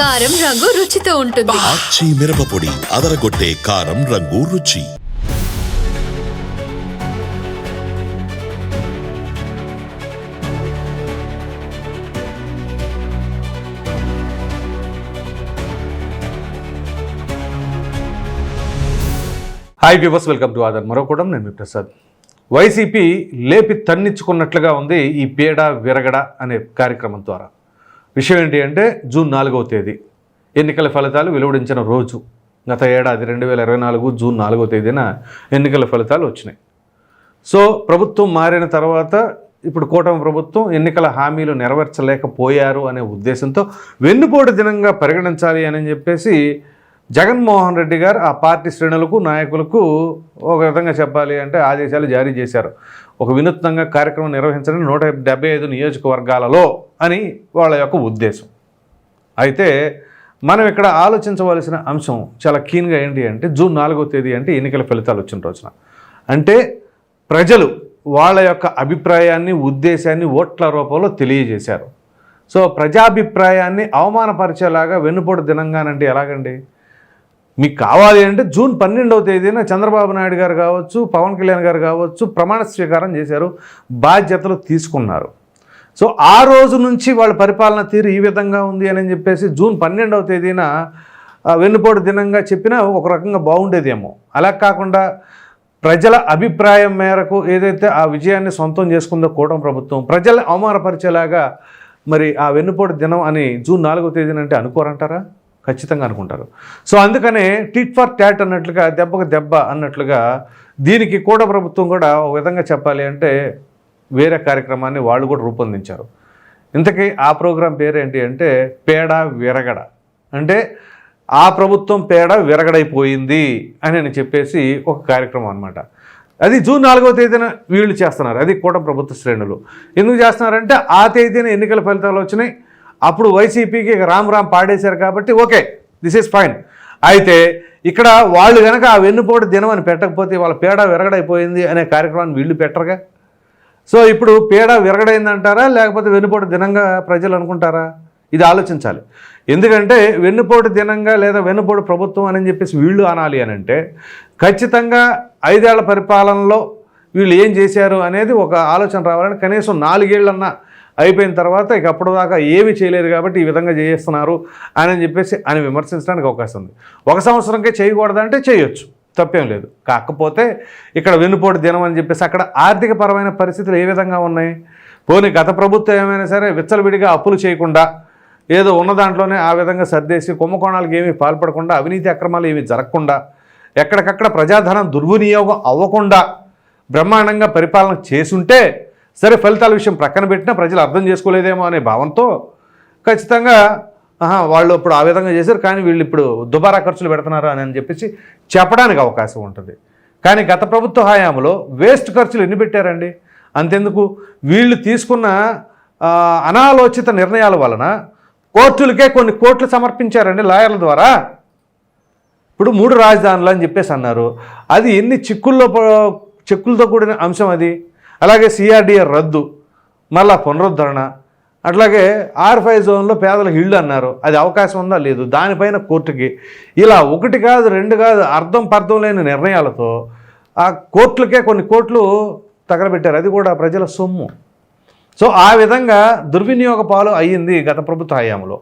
కారం రంగు రుచితో ఉంటుంది. ఆచి మిరపపొడి అదరగొట్టే కారం రంగు రుచి. హాయ్ వ్యూవర్స్ వెల్కమ్ టు ఆదర్ మరొకడం నేను మీ ప్రసాద్. వైసీపీ లేపి తన్నించుకున్నట్లుగా ఉంది ఈ పేడ విరగడ అనే కార్యక్రమం ద్వారా. విషయం ఏంటి అంటే జూన్ నాలుగవ తేదీ. ఎన్నికల ఫలితాలు వెలువడించిన రోజు. గత ఏడాది రెండు వేల ఇరవై నాలుగు జూన్ నాలుగవ తేదీన ఎన్నికల ఫలితాలు వచ్చినాయి. సో ప్రభుత్వం మారిన తర్వాత ఇప్పుడు కూటమి ప్రభుత్వం ఎన్నికల హామీలు నెరవేర్చలేకపోయారు అనే ఉద్దేశంతో వెన్నుపోటు దినంగా పరిగణించాలి అని చెప్పేసి జగన్మోహన్ రెడ్డి గారు ఆ పార్టీ శ్రేణులకు నాయకులకు ఒక విధంగా చెప్పాలి అంటే ఆదేశాలు జారీ చేశారు. ఒక వినూత్నంగా కార్యక్రమం నిర్వహించడం నూట ఐదు నియోజకవర్గాలలో అని వాళ్ళ యొక్క ఉద్దేశం. అయితే మనం ఇక్కడ ఆలోచించవలసిన అంశం చాలా కీన్గా ఏంటి అంటే జూన్ నాలుగో తేదీ అంటే ఎన్నికల ఫలితాలు వచ్చిన రోజున. అంటే ప్రజలు వాళ్ళ యొక్క అభిప్రాయాన్ని ఉద్దేశాన్ని ఓట్ల రూపంలో తెలియజేశారు. సో ప్రజాభిప్రాయాన్ని అవమానపరిచేలాగా వెన్నుపోటు దినంగానంటే ఎలాగండి? మీకు కావాలి అంటే జూన్ పన్నెండవ తేదీన చంద్రబాబు నాయుడు గారు కావచ్చు పవన్ కళ్యాణ్ గారు కావచ్చు ప్రమాణ స్వీకారం చేశారు బాధ్యతలు తీసుకున్నారు. సో ఆ రోజు నుంచి వాళ్ళ పరిపాలన తీరు ఈ విధంగా ఉంది అని చెప్పేసి జూన్ పన్నెండవ తేదీన ఆ, వెన్నుపోటు దినంగా చెప్పినా ఒక రకంగా బాగుండేదేమో. అలా కాకుండా ప్రజల అభిప్రాయం మేరకు ఏదైతే ఆ విజయాన్ని సొంతం చేసుకుందో కూటమి ప్రభుత్వం ప్రజల అవమానపరిచేలాగా మరి ఆ వెన్నుపోటు దినం అని జూన్ నాలుగో తేదీన అంటే అనుకోరంటారా? ఖచ్చితంగా అనుకుంటారు. సో అందుకనే టిట్ ఫర్ ట్యాట్ అన్నట్లుగా దెబ్బకు దెబ్బ అన్నట్లుగా దీనికి కూడా ప్రభుత్వం కూడా ఒక విధంగా చెప్పాలి అంటే వేరే కార్యక్రమాన్ని వాళ్ళు కూడా రూపొందించారు. ఇంతకీ ఆ ప్రోగ్రాం పేరు ఏంటి అంటే పేడ విరగడ. అంటే ఆ ప్రభుత్వం పేడ విరగడైపోయింది అని అని చెప్పేసి ఒక కార్యక్రమం అనమాట అది జూన్ నాలుగవ తేదీన వీళ్ళు చేస్తున్నారు. అది కూడా ప్రభుత్వ శ్రేణులు. ఎందుకు చేస్తున్నారంటే ఆ తేదీన ఎన్నికల ఫలితాలు వచ్చినాయి. అప్పుడు వైసీపీకి రామ్ రామ్ పాడేశారు కాబట్టి ఓకే దిస్ ఈజ్ ఫైన్ అయితే ఇక్కడ వాళ్ళు కనుక ఆ వెన్నుపోటు దినం అని పెట్టకపోతే వాళ్ళ పేడ విరగడైపోయింది అనే కార్యక్రమాన్ని వీళ్ళు పెట్టరుగా? సో ఇప్పుడు పేడ విరగడైందంటారా లేకపోతే వెన్నుపోటు దినంగా ప్రజలు అనుకుంటారా? ఇది ఆలోచించాలి. ఎందుకంటే వెన్నుపోటు దినంగా లేదా వెన్నుపోటు ప్రభుత్వం అని చెప్పేసి వీళ్ళు అనాలి అని అంటే ఖచ్చితంగా ఐదేళ్ళ పరిపాలనలో వీళ్ళు ఏం చేశారు అనేది ఒక ఆలోచన రావాలని కనీసం నాలుగేళ్ళన్నా అయిపోయిన తర్వాత ఇక అప్పుడు దాకా ఏమీ చేయలేరు కాబట్టి ఈ విధంగా చేస్తున్నారు అని చెప్పేసి అని విమర్శించడానికి అవకాశం ఉంది. ఒక సంవత్సరంకే చేయకూడదంటే చేయొచ్చు తప్పేం లేదు. కాకపోతే ఇక్కడ వెన్నుపోటు దినం అని చెప్పేసి అక్కడ ఆర్థిక పరమైన పరిస్థితులు ఏ విధంగా ఉన్నాయి? పోనీ గత ప్రభుత్వం ఏమైనా సరే విచ్చలవిడిగా అప్పులు చేయకుండా ఏదో ఉన్న దాంట్లోనే ఆ విధంగా సర్దేసి కుంభకోణాలకు ఏమీ పాల్పడకుండా అవినీతి అక్రమాలు ఏమీ జరగకుండా ఎక్కడికక్కడ ప్రజాధనం దుర్వినియోగం అవ్వకుండా బ్రహ్మాండంగా పరిపాలన చేసుంటే సరే ఫలితాల విషయం ప్రక్కన పెట్టినా ప్రజలు అర్థం చేసుకోలేదేమో అనే భావంతో ఖచ్చితంగా ఆహా, వాళ్ళు ఇప్పుడు ఆ విధంగా చేశారు కానీ వీళ్ళు ఇప్పుడు దుబారా ఖర్చులు పెడుతున్నారు అని అని చెప్పేసి చెప్పడానికి అవకాశం ఉంటుంది. కానీ గత ప్రభుత్వ హయాంలో వేస్ట్ ఖర్చులు ఎన్ని పెట్టారండి? అంతెందుకు? వీళ్ళు తీసుకున్న అనాలోచిత నిర్ణయాల వలన కోర్టులకే కొన్ని కోట్లు సమర్పించారండి లాయర్ల ద్వారా. ఇప్పుడు మూడు రాజధానులు అని చెప్పేసి అన్నారు. అది ఎన్ని చిక్కుల్లో చిక్కులతో కూడిన అంశం అది? అలాగే సిఆర్డిఏ రద్దు మళ్ళా పునరుద్ధరణ అట్లాగే ఆర్ఫై జోన్లో పేదలకు ఇళ్ళు అన్నారు. అది అవకాశం ఉందా? లేదు. దానిపైన కోర్టుకి. ఇలా ఒకటి కాదు రెండు కాదు అర్థం పర్థం లేని నిర్ణయాలతో ఆ కోర్టులకే కొన్ని కోట్లు తగలబెట్టారు. అది కూడా ప్రజల సొమ్ము. సో ఆ విధంగా దుర్వినియోగ పాలు అయ్యింది గత ప్రభుత్వ హయాంలో.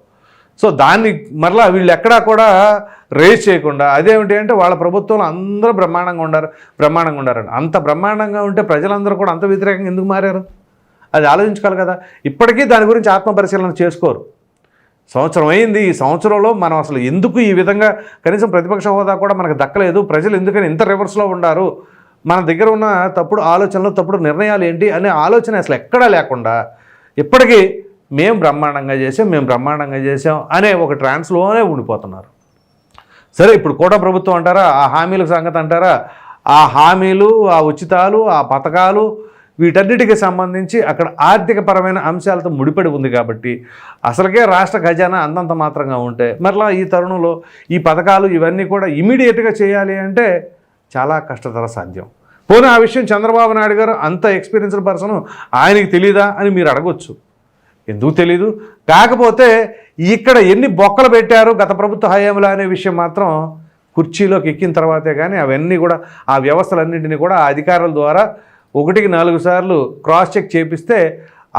సో దాన్ని మరలా వీళ్ళు ఎక్కడా కూడా రేజ్ చేయకుండా అదేమిటి అంటే వాళ్ళ ప్రభుత్వంలో అందరూ బ్రహ్మాండంగా ఉండారు బ్రహ్మాండంగా ఉండారండి అంత బ్రహ్మాండంగా ఉంటే ప్రజలందరూ కూడా అంత వ్యతిరేకంగా ఎందుకు మారారు? అది ఆలోచించుకోవాలి కదా. ఇప్పటికీ దాని గురించి ఆత్మపరిశీలన చేసుకోరు. సంవత్సరం అయింది ఈ సంవత్సరంలో మనం అసలు ఎందుకు ఈ విధంగా కనీసం ప్రతిపక్ష హోదా కూడా మనకు దక్కలేదు ప్రజలు ఎందుకని ఇంత రివర్స్లో ఉండారు? మన దగ్గర ఉన్న తప్పుడు ఆలోచనలు తప్పుడు నిర్ణయాలు ఏంటి అనే ఆలోచన అసలు ఎక్కడా లేకుండా ఇప్పటికీ మేము బ్రహ్మాండంగా చేసాం మేము బ్రహ్మాండంగా చేసాం అనే ఒక ట్రాన్స్లోనే ఉండిపోతున్నారు. సరే ఇప్పుడు కూడా ప్రభుత్వం అంటారా ఆ హామీల సంగతి అంటారా? ఆ హామీలు ఆ ఉచితాలు ఆ పథకాలు వీటన్నిటికి సంబంధించి అక్కడ ఆర్థికపరమైన అంశాలతో ముడిపడి ఉంది కాబట్టి అసలుకే రాష్ట్ర ఖజానా అంతంత మాత్రంగా ఉంటే మరలా ఈ తరుణంలో ఈ పథకాలు ఇవన్నీ కూడా ఇమీడియట్గా చేయాలి అంటే చాలా కష్టతర సాధ్యం. పోనీ ఆ విషయం చంద్రబాబు నాయుడు గారు అంత ఎక్స్పీరియన్స్డ్ పర్సన్ ఆయనకి తెలీదా అని మీరు అడగొచ్చు. ఎందుకు తెలీదు? కాకపోతే ఇక్కడ ఎన్ని బొక్కలు పెట్టారు గత ప్రభుత్వ హయాంలో అనే విషయం మాత్రం కుర్చీలోకి ఎక్కిన తర్వాతే కానీ అవన్నీ కూడా ఆ వ్యవస్థలన్నింటినీ కూడా అధికారుల ద్వారా ఒకటికి నాలుగు సార్లు క్రాస్ చెక్ చేపిస్తే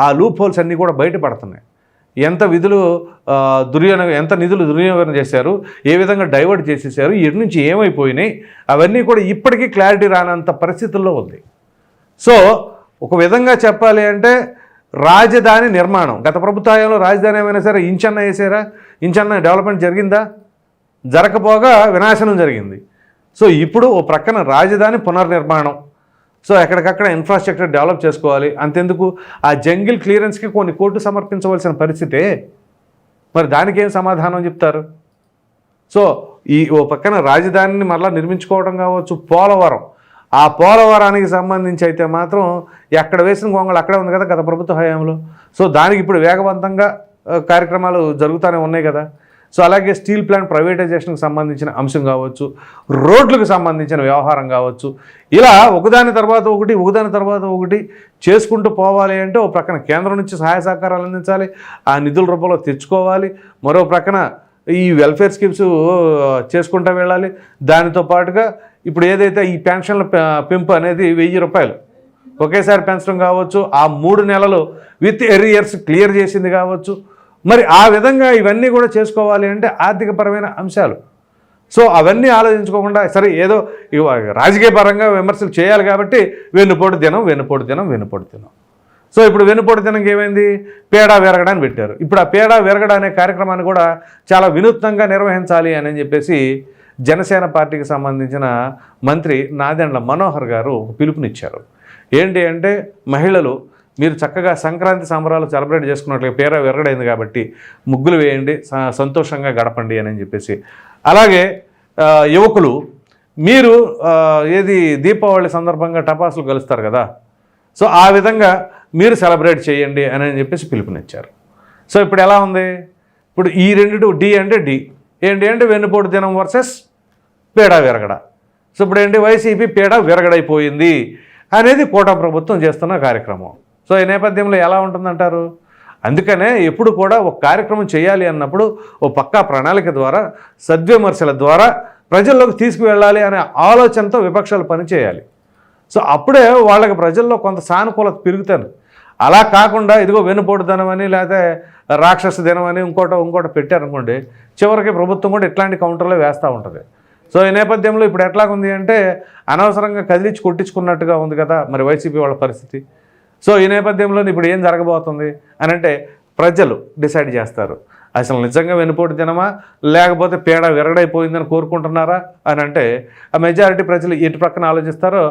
ఆ లూప్ హోల్స్ అన్నీ కూడా బయటపడుతున్నాయి. ఎంత విధులు దుర్వినియోగం ఎంత నిధులు దుర్వినియోగం చేశారు ఏ విధంగా డైవర్ట్ చేసేసారు ఇటు నుంచి ఏమైపోయినాయి అవన్నీ కూడా ఇప్పటికీ క్లారిటీ రానంత పరిస్థితుల్లో ఉంది. సో ఒక విధంగా చెప్పాలి అంటే రాజధాని నిర్మాణం. గత ప్రభుత్వంలో రాజధాని ఏమైనా సరే ఇంచన్న వేసారా? ఇంచన్న డెవలప్మెంట్ జరిగిందా? జరగకపోగా వినాశనం జరిగింది. సో ఇప్పుడు ఓ ప్రక్కన రాజధాని పునర్నిర్మాణం. సో ఎక్కడికక్కడ ఇన్ఫ్రాస్ట్రక్చర్ డెవలప్ చేసుకోవాలి. అంతెందుకు? ఆ జంగిల్ క్లియరెన్స్కి కొన్ని కోట్లు సమర్పించవలసిన పరిస్థితే మరి దానికి ఏం సమాధానం చెప్తారు? సో ఈ ఓ పక్కన రాజధానిని మరలా నిర్మించుకోవడం కావచ్చు పోలవరం. ఆ పోలవరానికి సంబంధించి అయితే మాత్రం ఎక్కడ వేసిన గొంగళి అక్కడే ఉంది కదా గత ప్రభుత్వ హయాంలో. సో దానికి ఇప్పుడు వేగవంతంగా కార్యక్రమాలు జరుగుతూనే ఉన్నాయి కదా. సో అలాగే స్టీల్ ప్లాంట్ ప్రైవేటైజేషన్కి సంబంధించిన అంశం కావచ్చు రోడ్లకు సంబంధించిన వ్యవహారం కావచ్చు ఇలా ఒకదాని తర్వాత ఒకటి ఒకదాని తర్వాత ఒకటి చేసుకుంటూ పోవాలి అంటే ఓ ప్రక్కన కేంద్రం నుంచి సహాయ సహకారాలు అందించాలి ఆ నిధుల రూపంలో తెచ్చుకోవాలి మరో ప్రక్కన ఈ వెల్ఫేర్ స్కీమ్స్ చేసుకుంటూ వెళ్ళాలి. దానితో పాటుగా ఇప్పుడు ఏదైతే ఈ పెన్షన్ల పెంపు అనేది వెయ్యి రూపాయలు ఒకేసారి పెంచడం కావచ్చు ఆ మూడు నెలలు విత్ ఎరియర్స్ క్లియర్ చేసింది కావచ్చు. మరి ఆ విధంగా ఇవన్నీ కూడా చేసుకోవాలి అంటే ఆర్థికపరమైన అంశాలు. సో అవన్నీ ఆలోచించుకోకుండా సరే ఏదో ఇవ- రాజకీయ పరంగా విమర్శలు చేయాలి కాబట్టి వెన్నుపోటు దినం వెన్నుపోటు దినం వెన్నుపోటు దినం సో ఇప్పుడు వెన్నుపోటు దినంకి ఏమైంది? పేడా విరగడాన్ని పెట్టారు. ఇప్పుడు ఆ పేడా విరగడ అనే కార్యక్రమాన్ని కూడా చాలా వినూత్నంగా నిర్వహించాలి అని చెప్పేసి జనసేన పార్టీకి సంబంధించిన మంత్రి నాదెండ్ల మనోహర్ గారు పిలుపునిచ్చారు. ఏంటి అంటే మహిళలు మీరు చక్కగా సంక్రాంతి సంబరాలు సెలబ్రేట్ చేసుకున్నట్లుగా పేర విరగడైంది కాబట్టి ముగ్గులు వేయండి స- సంతోషంగా గడపండి అని చెప్పేసి. అలాగే యువకులు మీరు ఏది దీపావళి సందర్భంగా టపాసులు కలుస్తారు కదా సో ఆ విధంగా మీరు సెలబ్రేట్ చేయండి అని చెప్పేసి పిలుపునిచ్చారు. సో ఇప్పుడు ఎలా ఉంది? ఇప్పుడు ఈ రెండు డి అంటే డి. ఏంటి అంటే వెన్నుపోటు దినం వర్సెస్ పేడా విరగడ. సో ఇప్పుడు ఏంటి వైసీపీ పీడ విరగడైపోయింది అనేది కోటా ప్రభుత్వం చేస్తున్న కార్యక్రమం. సో ఈ నేపథ్యంలో ఎలా ఉంటుందంటారు? అందుకనే ఎప్పుడు కూడా ఒక కార్యక్రమం చేయాలి అన్నప్పుడు ఓ పక్కా ప్రణాళిక ద్వారా సద్విమర్శల ద్వారా ప్రజల్లోకి తీసుకువెళ్ళాలి అనే ఆలోచనతో విపక్షాలు పనిచేయాలి. సో అప్పుడే వాళ్ళకి ప్రజల్లో కొంత సానుకూలత పెరుగుతాను అలా కాకుండా ఇదిగో వెనుపోటు ధనం లేకపోతే రాక్షస దినం ఇంకోటో ఇంకోటో పెట్టారనుకోండి చివరికి ప్రభుత్వం కూడా ఇట్లాంటి కౌంటర్లో వేస్తూ ఉంటుంది. సో ఈ నేపథ్యంలో ఇప్పుడు ఎట్లాగుంది అంటే అనవసరంగా కదిలించి కొట్టించుకున్నట్టుగా ఉంది కదా మరి వైసీపీ వాళ్ళ పరిస్థితి. సో ఈ నేపథ్యంలో ఇప్పుడు ఏం జరగబోతుంది అని అంటే ప్రజలు డిసైడ్ చేస్తారు. అసలు నిజంగా వెనుపోటు జనమా లేకపోతే పేడ విరగడైపోయిందని కోరుకుంటున్నారా? అని అంటే ఆ మెజారిటీ ప్రజలు ఎటు ప్రక్కన ఆలోచిస్తారో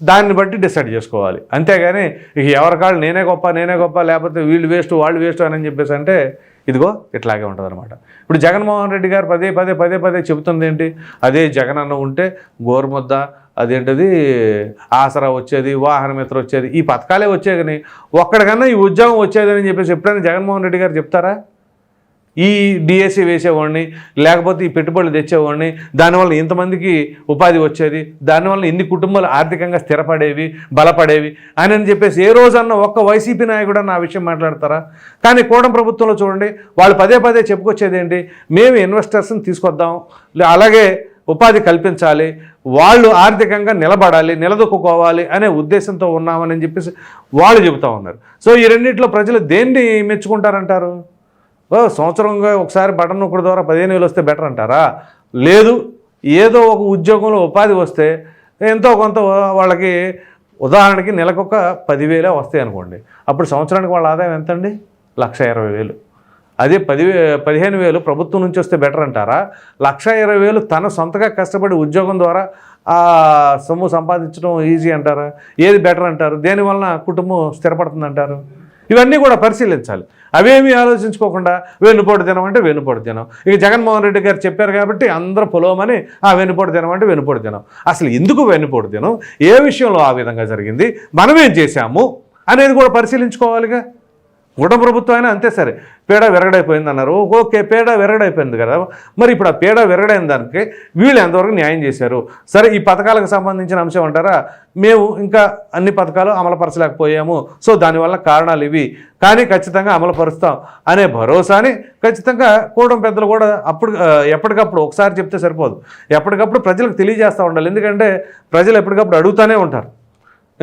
దాన్ని బట్టి డిసైడ్ చేసుకోవాలి. అంతేగాని ఇక ఎవరికాళ్ళు నేనే గొప్ప నేనే గొప్ప లేకపోతే వీళ్ళు వేస్ట్ వాళ్ళు వేస్ట్ అని చెప్పేసి అంటే ఇదిగో ఇట్లాగే ఉంటుంది అనమాట ఇప్పుడు జగన్మోహన్ రెడ్డి గారు పదే పదే పదే పదే చెబుతుంది ఏంటి? అదే జగన్ అన్న ఉంటే గోరుముద్ద అదేంటది? ఆసరా వచ్చేది వాహన మిత్ర వచ్చేది ఈ పథకాలే వచ్చాయి కానీ ఒక్కడికన్నా ఈ ఉద్యోగం వచ్చేదని చెప్పేసి ఎప్పుడైనా జగన్మోహన్ రెడ్డి గారు చెప్తారా? ఈ డిఎస్సి వేసేవాడిని లేకపోతే ఈ పెట్టుబడులు తెచ్చేవాడిని దానివల్ల ఇంతమందికి ఉపాధి వచ్చేది దానివల్ల ఇన్ని కుటుంబాలు ఆర్థికంగా స్థిరపడేవి బలపడేవి అని అని చెప్పేసి ఏ రోజన్నా ఒక్క వైసీపీ నాయకుడు అన్న ఆ విషయం మాట్లాడతారా? కానీ కూడం ప్రభుత్వంలో చూడండి వాళ్ళు పదే పదే చెప్పుకొచ్చేది ఏంటి మేము ఇన్వెస్టర్స్ని తీసుకొద్దాం అలాగే ఉపాధి కల్పించాలి వాళ్ళు ఆర్థికంగా నిలబడాలి నిలదొక్కుకోవాలి అనే ఉద్దేశంతో ఉన్నామని చెప్పేసి వాళ్ళు చెబుతూ ఉన్నారు. సో ఈ రెండింటిలో ప్రజలు దేన్ని మెచ్చుకుంటారంటారు? సంవత్సరంగా ఒకసారి బటన్ ఒకటి ద్వారా పదిహేను వేలు వస్తే బెటర్ అంటారా? లేదు ఏదో ఒక ఉద్యోగంలో ఉపాధి వస్తే ఎంతో కొంత వాళ్ళకి ఉదాహరణకి నెలకొక పదివేలే వస్తాయి అనుకోండి. అప్పుడు సంవత్సరానికి వాళ్ళ ఆదాయం ఎంతండి? లక్ష ఇరవై వేలు. అదే పదివే పదిహేను వేలు ప్రభుత్వం నుంచి వస్తే బెటర్ అంటారా? లక్ష ఇరవై వేలు తన సొంతగా కష్టపడి ఉద్యోగం ద్వారా ఆ సొమ్ము సంపాదించడం ఈజీ అంటారా? ఏది బెటర్ అంటారు? దేనివలన కుటుంబం స్థిరపడుతుంది అంటారు ఇవన్నీ కూడా పరిశీలించాలి. అవేమీ ఆలోచించుకోకుండా వెన్నుపోటు దినం అంటే వెన్నుపోటు దినం ఇక జగన్మోహన్ రెడ్డి గారు చెప్పారు కాబట్టి అందరూ పొలవమని ఆ వెన్నుపోటు దినం అంటే వెన్నుపోటు దినం అసలు ఎందుకు వెన్నుపోటు దినం ఏ విషయంలో ఆ విధంగా జరిగింది? మనమేం చేశాము? అనేది కూడా పరిశీలించుకోవాలిగా. కూడా ప్రభుత్వం అయినా అంతే సరే. పేడ విరగడైపోయింది అన్నారు. ఓకే పేడ విరగడైపోయింది కదా. మరి ఇప్పుడు ఆ పేడ విరగడైన దానికి వీళ్ళు ఎంతవరకు న్యాయం చేశారు? సరే ఈ పథకాలకు సంబంధించిన అంశం అంటారా? మేము ఇంకా అన్ని పథకాలు అమలుపరచలేకపోయాము. సో దానివల్ల కారణాలు ఇవి. కానీ ఖచ్చితంగా అమలుపరుస్తాం అనే భరోసాని ఖచ్చితంగా కూడం పెద్దలు కూడా అప్పుడు ఎప్పటికప్పుడు ఒకసారి చెప్తే సరిపోదు. ఎప్పటికప్పుడు ప్రజలకు తెలియజేస్తూ ఉండాలి. ఎందుకంటే ప్రజలు ఎప్పటికప్పుడు అడుగుతూనే ఉంటారు.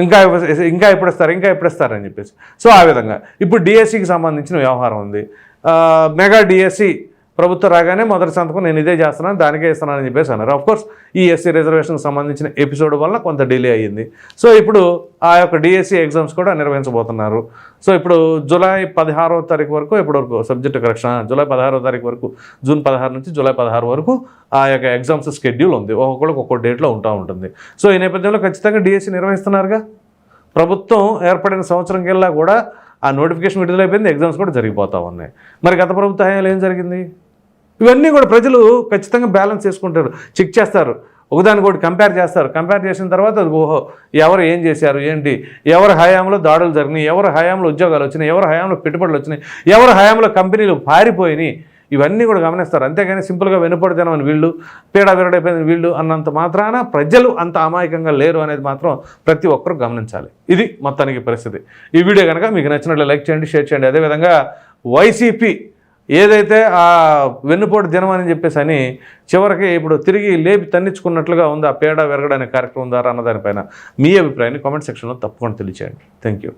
ఇంకా ఇంకా ఎప్పుడు ఇస్తారు ఇంకా ఎప్పుడు చెప్పేసి. సో ఆ విధంగా. ఇప్పుడు డిఎస్సికి సంబంధించిన వ్యవహారం ఉంది. మెగా డిఎస్సి ప్రభుత్వం రాగానే మొదటి సంతకం నేను ఇదే చేస్తున్నాను దానికే ఇస్తున్నానని చెప్పేసి అన్నారు. అఫ్కోర్స్ ఈ ఎస్సీ రిజర్వేషన్కి సంబంధించిన ఎపిసోడ్ వల్ల కొంత డిలే అయ్యింది. సో ఇప్పుడు ఆ యొక్క డిఎస్సి ఎగ్జామ్స్ కూడా నిర్వహించబోతున్నారు. సో ఇప్పుడు జూలై పదహారవ తారీఖు వరకు ఇప్పటి వరకు సబ్జెక్ట్ కరెక్షన్ జూలై పదహారవ తారీఖు వరకు జూన్ పదహారు నుంచి జూలై పదహారు వరకు ఆ యొక్క ఎగ్జామ్స్ షెడ్యూల్ ఉంది. ఒక్కొక్కరికి ఒక్కో డేట్లో ఉంటా ఉంటుంది. సో ఈ నేపథ్యంలో ఖచ్చితంగా డిఎస్సి నిర్వహిస్తున్నారుగా? ప్రభుత్వం ఏర్పడిన సంవత్సరం కల్లా కూడా ఆ నోటిఫికేషన్ విడుదలైపోయింది ఎగ్జామ్స్ కూడా జరిగిపోతా ఉన్నాయి. మరి గత ప్రభుత్వ హయాంలో ఏం జరిగింది? ఇవన్నీ కూడా ప్రజలు ఖచ్చితంగా బ్యాలెన్స్ చేసుకుంటారు చెక్ చేస్తారు. ఒకదానికి ఒకటి కంపేర్ చేస్తారు. కంపేర్ చేసిన తర్వాత ఓహో ఎవరు ఏం చేశారు ఏంటి? ఎవరి హయాంలో దాడులు జరిగినాయి ఎవరి హయాంలో ఉద్యోగాలు వచ్చినాయి ఎవరి హయాంలో పెట్టుబడులు వచ్చినాయి ఎవరి హయాంలో కంపెనీలు పారిపోయినాయి. ఇవన్నీ కూడా గమనిస్తారు. అంతేగాని సింపుల్గా వెనుపడితేనం అని వీళ్ళు పీడ విరడైపోయిన వీళ్ళు అన్నంత మాత్రాన ప్రజలు అంత అమాయకంగా లేరు అనేది మాత్రం ప్రతి ఒక్కరూ గమనించాలి. ఇది మొత్తానికి పరిస్థితి. ఈ వీడియో కనుక మీకు నచ్చినట్లు లైక్ చేయండి షేర్ చేయండి. అదేవిధంగా వైసీపీ ఏదైతే ఆ వెన్నుపోటు దినం అని చెప్పేసి అని చివరికి ఇప్పుడు తిరిగి లేపి తన్నించుకున్నట్లుగా ఉంది ఆ పేడ వెరగడానికి కార్యక్రమం ద్వారా అన్నదానిపైన మీ అభిప్రాయాన్ని కామెంట్ సెక్షన్లో తప్పకుండా తెలియచేయండి. Thank you